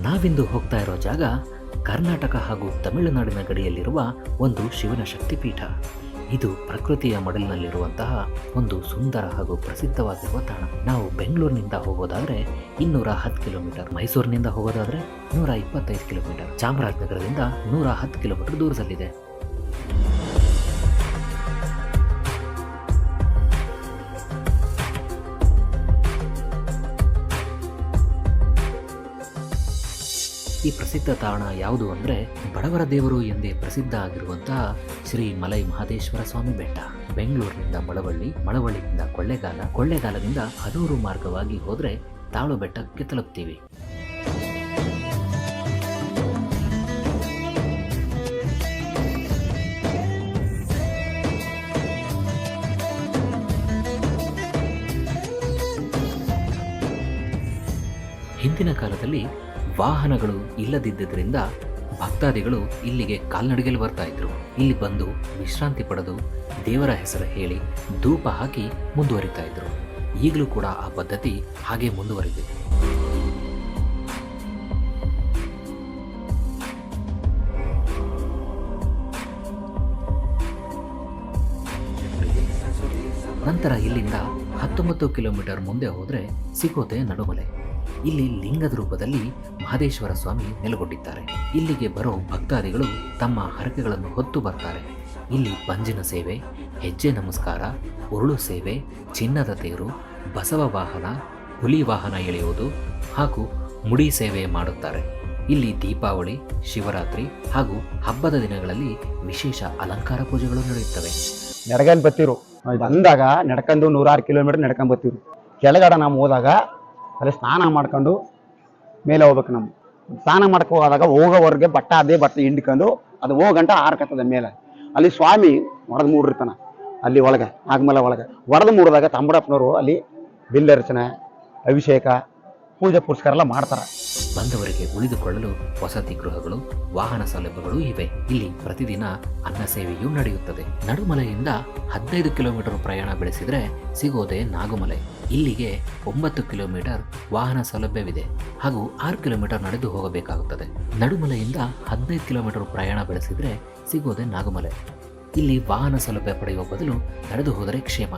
ನಾವಿಂದು ಹೋಗ್ತಾ ಇರೋ ಜಾಗ ಕರ್ನಾಟಕ ಹಾಗೂ ತಮಿಳುನಾಡಿನ ಗಡಿಯಲ್ಲಿರುವ ಒಂದು ಶಿವನ ಶಕ್ತಿಪೀಠ. ಇದು ಪ್ರಕೃತಿಯ ಮಡಲಿನಲ್ಲಿರುವಂತಹ ಒಂದು ಸುಂದರ ಹಾಗೂ ಪ್ರಸಿದ್ಧವಾಗಿರುವ ತಾಣ. ನಾವು ಬೆಂಗಳೂರಿನಿಂದ ಹೋಗೋದಾದರೆ ಇನ್ನೂರ ಹತ್ತು ಕಿಲೋಮೀಟರ್. ಮೈಸೂರಿನಿಂದ ಹೋಗೋದಾದರೆ ನೂರ ಇಪ್ಪತ್ತೈದು ಕಿಲೋಮೀಟರ್. ಚಾಮರಾಜನಗರದಿಂದ ನೂರ ಹತ್ತು ಕಿಲೋಮೀಟರ್ ದೂರದಲ್ಲಿದೆ. ಈ ಪ್ರಸಿದ್ಧ ತಾಣ ಯಾವುದು ಅಂದರೆ ಬಡವರ ದೇವರು ಎಂದೇ ಪ್ರಸಿದ್ಧ ಆಗಿರುವಂತಹ ಶ್ರೀ ಮಲೈ ಮಹದೇಶ್ವರ ಸ್ವಾಮಿ ಬೆಟ್ಟ. ಬೆಂಗಳೂರಿನಿಂದ ಮಳವಳ್ಳಿ, ಮಳವಳ್ಳಿಯಿಂದ ಕೊಳ್ಳೆಗಾಲ, ಕೊಳ್ಳೆಗಾಲದಿಂದ ಹನೂರು ಮಾರ್ಗವಾಗಿ ಹೋದರೆ ತಾಳು ಬೆಟ್ಟಕ್ಕೆ ತಲುಪ್ತೀವಿ. ಹಿಂದಿನ ಕಾಲದಲ್ಲಿ ವಾಹನಗಳು ಇಲ್ಲದಿದ್ದರಿಂದ ಭಕ್ತಾದಿಗಳು ಇಲ್ಲಿಗೆ ಕಾಲ್ನಡಿಗೆಲು ಬರ್ತಾ ಇದ್ರು. ಇಲ್ಲಿ ಬಂದು ವಿಶ್ರಾಂತಿ ಪಡೆದು ದೇವರ ಹೆಸರು ಹೇಳಿ ಧೂಪ ಹಾಕಿ ಮುಂದುವರಿತಾ ಇದ್ರು. ಈಗಲೂ ಕೂಡ ಆ ಪದ್ಧತಿ ಹಾಗೆ ಮುಂದುವರಿದೆ ನಂತರ ಇಲ್ಲಿಂದ ಹತ್ತೊಂಬತ್ತು ಕಿಲೋಮೀಟರ್ ಮುಂದೆ ಹೋದರೆ ಸಿಗೋದೆ ನಡುಮಲೆ. ಇಲ್ಲಿ ಲಿಂಗದ ರೂಪದಲ್ಲಿ ಮಹದೇಶ್ವರ ಸ್ವಾಮಿ ನೆಲೆಗೊಂಡಿದ್ದಾರೆ. ಇಲ್ಲಿಗೆ ಬರೋ ಭಕ್ತಾದಿಗಳು ತಮ್ಮ ಹರಕೆಗಳನ್ನು ಹೊತ್ತು ಬರ್ತಾರೆ. ಇಲ್ಲಿ ಪಂಜಿನ ಸೇವೆ ಹೆಜ್ಜೆ ನಮಸ್ಕಾರ ಉರುಳು ಸೇವೆ ಚಿನ್ನದ ತೇರು ಬಸವ ವಾಹನ ಹುಲಿ ವಾಹನ ಎಳೆಯುವುದು ಹಾಗೂ ಮುಡಿ ಸೇವೆ ಮಾಡುತ್ತಾರೆ. ಇಲ್ಲಿ ದೀಪಾವಳಿ ಶಿವರಾತ್ರಿ ಹಾಗೂ ಹಬ್ಬದ ದಿನಗಳಲ್ಲಿ ವಿಶೇಷ ಅಲಂಕಾರ ಪೂಜೆಗಳು ನಡೆಯುತ್ತವೆ. ನಡಗಲ್ ಬತ್ತಿರು ಬಂದಾಗ ನಡ್ಕೊಂಡು ನೂರಾರು ಕಿಲೋಮೀಟರ್ ನಡ್ಕೊಂಡ್ ಬತ್ತಿರು ಕೆಳಗಡೆ ನಾವು ಹೋದಾಗ ಅಲ್ಲಿ ಸ್ನಾನ ಮಾಡ್ಕೊಂಡು ಮೇಲೆ ಹೋಗ್ಬೇಕು ನಮ್ಮ ಸ್ನಾನ ಮಾಡ್ಕೊ ಹೋದಾಗ ಹೋಗೋವರೆಗೆ ಬಟ್ಟ ಅದೇ ಬಟ್ಟೆ ಹಿಂಡ್ಕೊಂಡು ಅದು ಹೋಗಂಟ ಆರ್ಕತ್ತದ ಮೇಲೆ. ಅಲ್ಲಿ ಸ್ವಾಮಿ ಹೊಡೆದ್ ಮೂಡಿರ್ತಾನೆ. ಅಲ್ಲಿ ಒಳಗೆ ಆಗಮಲ ಒಳಗೆ. ಹೊಡೆದು ಮೂಡಿದಾಗ ತಂಬಡಪ್ಪನವರು ಅಲ್ಲಿ ಬಿಲ್ಲರ್ಚನೆ ಅಭಿಷೇಕ, ಪೂಜೆ ಪುರಸ್ಕಾರ ಎಲ್ಲ ಮಾಡ್ತಾರ. ಬಂದವರಿಗೆ ಉಳಿದುಕೊಳ್ಳಲು ವಸತಿ ಗೃಹಗಳು, ವಾಹನ ಸೌಲಭ್ಯಗಳು ಇವೆ. ಇಲ್ಲಿ ಪ್ರತಿದಿನ ಅನ್ನ ಸೇವೆಯೂ ನಡೆಯುತ್ತದೆ. ನಡುಮಲೆಯಿಂದ ಹದಿನೈದು ಕಿಲೋಮೀಟರ್ ಪ್ರಯಾಣ ಬೆಳೆಸಿದರೆ ಸಿಗೋದೆ ನಾಗುಮಲೆ. ಇಲ್ಲಿಗೆ ಒಂಬತ್ತು ಕಿಲೋಮೀಟರ್ ವಾಹನ ಸೌಲಭ್ಯವಿದೆ. ಹಾಗೂ ಆರು ಕಿಲೋಮೀಟರ್ ನಡೆದು ಹೋಗಬೇಕಾಗುತ್ತದೆ. ನಡುಮಲೆಯಿಂದ ಹದಿನೈದು ಕಿಲೋಮೀಟರ್ ಪ್ರಯಾಣ ಬೆಳೆಸಿದರೆ ಸಿಗೋದೆ ನಾಗುಮಲೆ. ಇಲ್ಲಿ ವಾಹನ ಸೌಲಭ್ಯ ಪಡೆಯುವ ಬದಲು ನಡೆದು ಹೋದರೆ ಕ್ಷೇಮ.